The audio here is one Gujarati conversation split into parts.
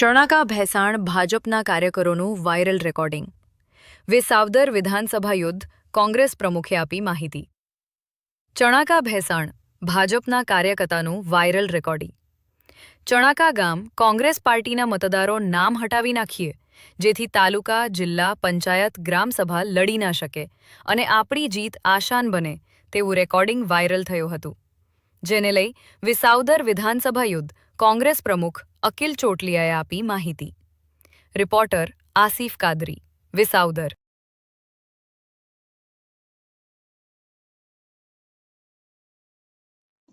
ચણાકા ભેસાણ ભાજપના કાર્યકરોનું વાયરલ રેકોર્ડિંગ. વિસાવદર વિધાનસભા યુદ્ધ કોંગ્રેસ પ્રમુખે આપી માહિતી. ચણાકા ભેસાણ ભાજપના કાર્યકર્તાનું વાયરલ રેકોર્ડિંગ. ચણાકા ગામ કોંગ્રેસ પાર્ટીના મતદારો નામ હટાવી નાખીએ, જેથી તાલુકા, જિલ્લા, પંચાયત, ગ્રામસભા લડી ના શકે અને આપણી જીત આશાન બને તેવું રેકોર્ડિંગ વાયરલ થયું હતું. જેને લઈ વિસાવદર વિધાનસભા યુદ્ધ કોંગ્રેસ પ્રમુખ અકિલ ચોટલિયાએ આપી માહિતી રિપોર્ટર આસિફ કાદરી વિસાવદર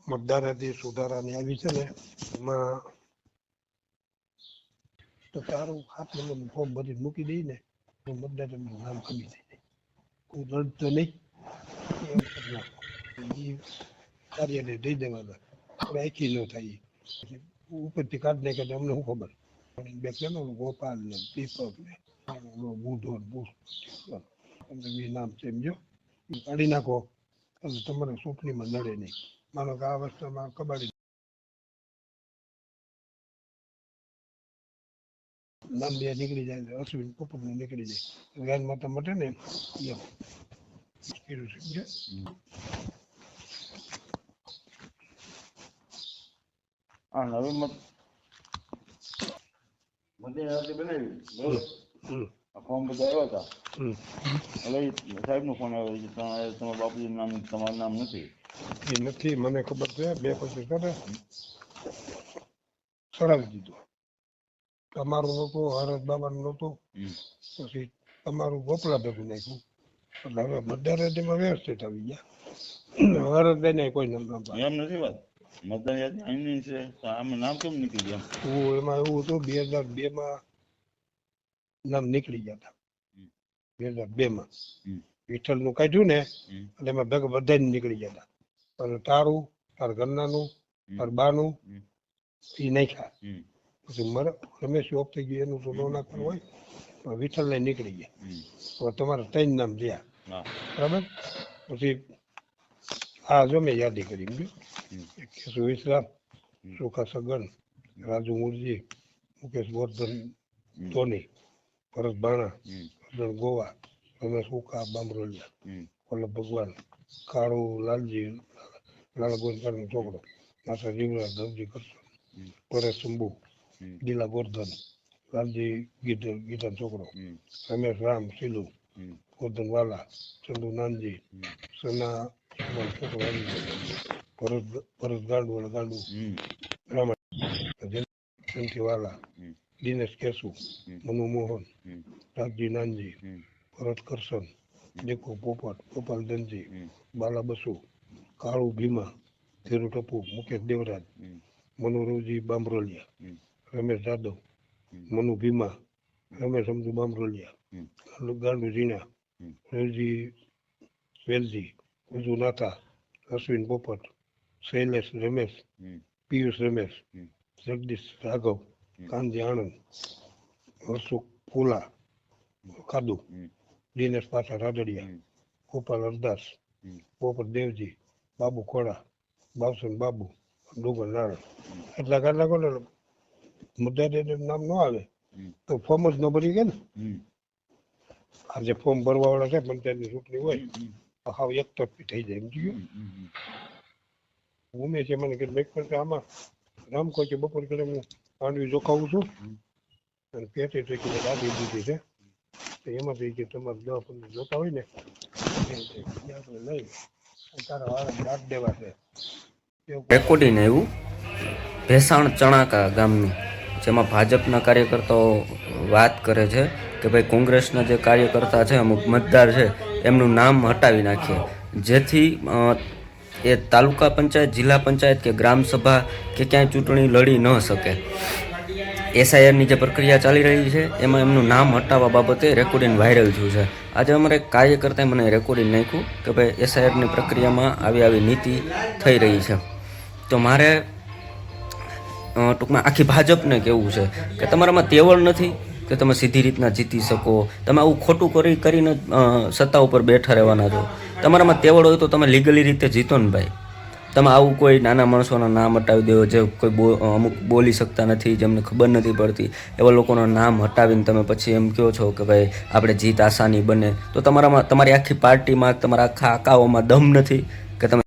મતદાર યાદી સુધારાની આવી છે ને એમાં તો તારું હાથ નંબરનું ફોર્મ ભરી મૂકી દઈ ને તો મતદાર યાદીનું નામ કમી થઈ જાય કોઈ રડતો નહીં એવું કરી નાખો. ઈ કાર્યાલય દઈ દેવાના આપણે આખી ન થાય ઈ. પછી ઉપરથી કાઢ નાખે તો અમને શું ખબર? બે કે ગોપાલ ને દીપક ને બુધો તમને બી નામ સમજો કાઢી નાખો. અને તમારે ચૂંટણીમાં નડે નહીં. માનો કે આ અવસ્થામાં કબાડી નીકળી જાય અશ્વિન કપૂરનું નીકળી જાય. ગાય માતા મટે આ નવી મત બનાવી બરોબર ફોર્મ બધા આવ્યા હતા એટલે સાહેબ ફોન આવ્યો કે તમારા બાપુજી નામ તમારું નામ નથી એ નથી મને ખબર છે બે પછી કરે ચડાવી દીધું તમારું નહોતું હરદ બાબાનું નહોતું. પછી તમારું ગોપલા ભેગું નાખ્યું એટલે હવે યાદીમાં વ્યવસ્થિત આવી ગયા હરદ બેને કોઈ નામ એમ નથી વાત મતદાન યાદી આની છે તો આમાં નામ કેમ નીકળી ગયા? હું એમાં એવું હતું બે હજાર બે માં નામ નીકળી ગયા હતા. બે હજાર બે માં. વિઠ્ઠલનું કાઢ્યું ને એટલે એમાં ભેગા બધા નીકળી ગયા હતા. પણ તારું તાર ઘરનાનું. તાર બાનું. એ નાખ્યા. પછી મર રમેશ ઓફ થઈ ગયું એનું તો ન નાખવાનું હોય પણ વિઠ્ઠલ ને નીકળી ગયા. તો તમારે ત્રણ નામ થયા. બરાબર? પછી આ જો મેં યાદી કરી ગયું હમ. એક કેશુ વિશ્રામ સુખા સગન રાજુ મુરજી મુકેશ ગોર્ધન ધોની ભરત બાણા. ગોવા રમેશ ઉકા બામરોલિયા વલ્લભ ભગવાન કાળુ લાલજી લાલ ગોંધકારનો છોકરો માતા જીવરાજ દવજી કરશો પરેશ શંભુ. ગીલા ગોર્ધન લાલજી ગીધર ગીધર છોકરો રમેશ રામ સિલુ ગોર્ધન વાલા ચંદુ નાનજી સના ભરત ગાંડુ અને ગાંડુ. વાલા દિનેશ કેશુ મનુ મોહન. રાગજી નાનજી ભરત કરશન દેકો પોપટ ગોપાલ ધનજી બાલા બસુ કાળુ ભીમા ધીરુ ટપુ મુકેશ દેવરાજ. મનોરવજી બામરોલિયા રમેશ જાદવ મનુ ભીમા રમેશ સમજુ બામરોલિયા ગાંડુ જીના. રવજી વેલજી નાથા અશ્વિન પોપટ શૈલેષ રમેશ. પિયુષ રમેશ જગદીશ રાઘવ કાનજી આણંદ હર્ષુક ફુલા કાદુ દિનેશ પાછા રાદડિયા ગોપાલ હરદાસ પોપટ દેવજી બાબુ ખોડા બાવસન બાબુ ડુગર નારણ એટલા કેટલા કોને મુદ્દા નામ ન આવે. તો ફોર્મ જ ન ભરી ગયા ને? આજે ફોર્મ ભરવા વાળા છે પંચાયતની ચૂંટણી હોય. હાવ એક તરફી થઈ જાય એમ ગયો. ઉમેશ મને કે મેં પણ આમાં રામ કોઈ કે બપોર કરે હું પાંડવી જોખાવું છું. અને પેટે તો કે દાદી દીધી છે. તો એમાંથી કે તમારે દવા પંદર જોતા હોય ને આપણે લઈ. તારા વાળા દાંત દેવા છે. એવું રેકોર્ડિંગ આવ્યું ભેસાણ ચણાકા ગામની જેમાં ભાજપના કાર્યકર્તાઓ વાત કરે છે કે ભાઈ કોંગ્રેસના જે કાર્યકર્તા છે અમુક મતદાર છે એમનું નામ હટાવી નાખીએ. જેથી એ તાલુકા પંચાયત, જિલ્લા પંચાયત કે ગ્રામ સભા કે ક્યાંય ચૂંટણી લડી ન શકે. એસઆઈઆરની જે પ્રક્રિયા ચાલી રહી છે, એમાં એમનું નામ હટાવવા બાબતે રેકોર્ડિંગ વાયરલ થયું છે. આજે અમારે કાર્યકર્તાએ મને રેકોર્ડિંગ નાખ્યું કે ભાઈ એસઆઈઆરની પ્રક્રિયામાં આવી આવી નીતિ થઈ રહી છે. તો મારે ટૂંકમાં આખી ભાજપને કેવું છે કે તમારામાં તેવળ નથી કે તમે સીધી રીતના જીતી શકો. તમે આવું ખોટું કરી કરીને સત્તા ઉપર બેઠા રહેવાના છો. તમારામાં તેવડ હોય તો તમે લીગલી રીતે જીતો ને ભાઈ. તમે આવું કોઈ નાના માણસોના નામ હટાવી દો જે કોઈ બો અમુક બોલી શકતા નથી, જેમને ખબર નથી પડતી. એવા લોકોના નામ હટાવીને તમે પછી એમ કહો છો કે ભાઈ, આપણે જીત આસાની બને. તો તમારામાં, તમારી આખી પાર્ટીમાં, તમારા આખા આકાઓમાં દમ નથી કે તમે